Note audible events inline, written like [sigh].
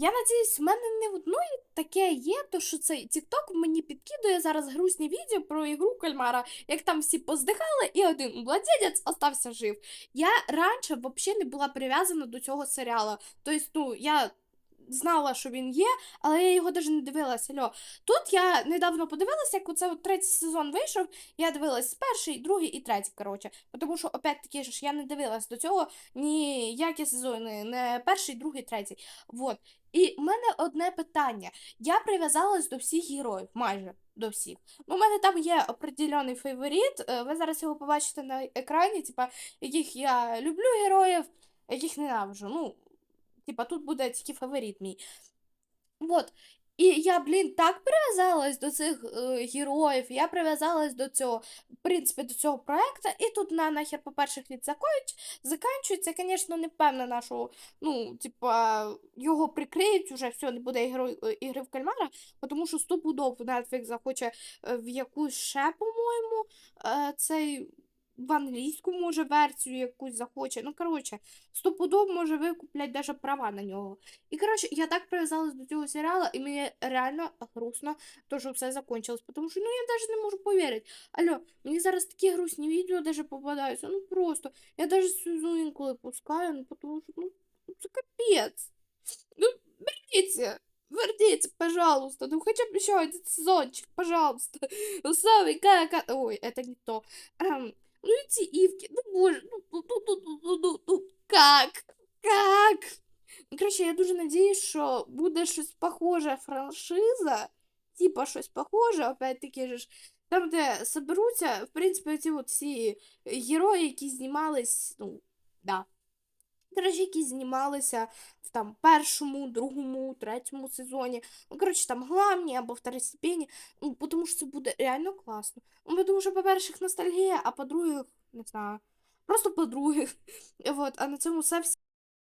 Я надіюсь, в мене не в одної таке є, то що цей Тікток мені підкидує зараз грустні відео про ігру кальмара, як там всі поздихали, і один владелець остався жив. Я раніше взагалі не була прив'язана до цього серіалу. Тобто, ну, я знала, що він є, але я його навіть не дивилася. Льо. Тут я недавно подивилася, як оце от третій сезон вийшов. Я дивилась перший, другий і третій, коротше. Тому що, опять-таки, ж я не дивилась до цього ніякі сезони, не перший, другий, третій. Вот. І в мене одне питання. Я прив'язалась до всіх героїв, майже до всіх. Ну, у мене там є определений фаворит. е, Ви зараз його побачите на екрані, типа, яких я люблю героїв, яких ненавиджу. Ну, типа, тут буде тільки фаворит мій. Вот. І я, блін, так прив'язалась до цих е, героїв, я прив'язалась до цього, в принципі, до цього проекту, і тут на нахер, по-перше, хліб закоють, заканчується, звісно, не впевнена, що, ну, типа, його прикриють, уже все, не буде ігри, ігри в кальмара, тому що стопудов Netflix захоче е, в якусь ще, по-моєму, е, цей в англійську, може, версію якусь захоче. Ну, коротше, стопудов може викуплять даже права на нього. І коротше, я так прив'язалась до цього серіалу, і мені реально грустно, то, що все закончилось. Тому що ну я навіть не можу повірити. Алло, мені зараз такі грустні відео даже попадаються. Ну просто. Я навіть сльозу інколи пускаю, ну тому що ну, це капець. Ну, верніться. Верните, пожалуйста. Ну хотя бы еще один сезончик, пожалуйста. Ну, Сами, как... Ой, это не то. Ну эти ивки, ну боже, ну, ну, ну, ну, ну, ну, ну, ну как? Как? Ну, коротше, я дуже надіюсь, що буде щось похоже франшиза, типа щось похоже, опять-таки ж, там, де соберуться, в принципі, ці от всі герої, які знімались, ну, да. Коротше, які знімалися в там першому, другому, третьому сезоні. Ну, коротше, там главні або второстепенні. Ну, тому що це буде реально класно. Ну, тому що, по-перше, ностальгія, а по-друге, не знаю, просто по-друге. [laughs] Вот, а на цьому все.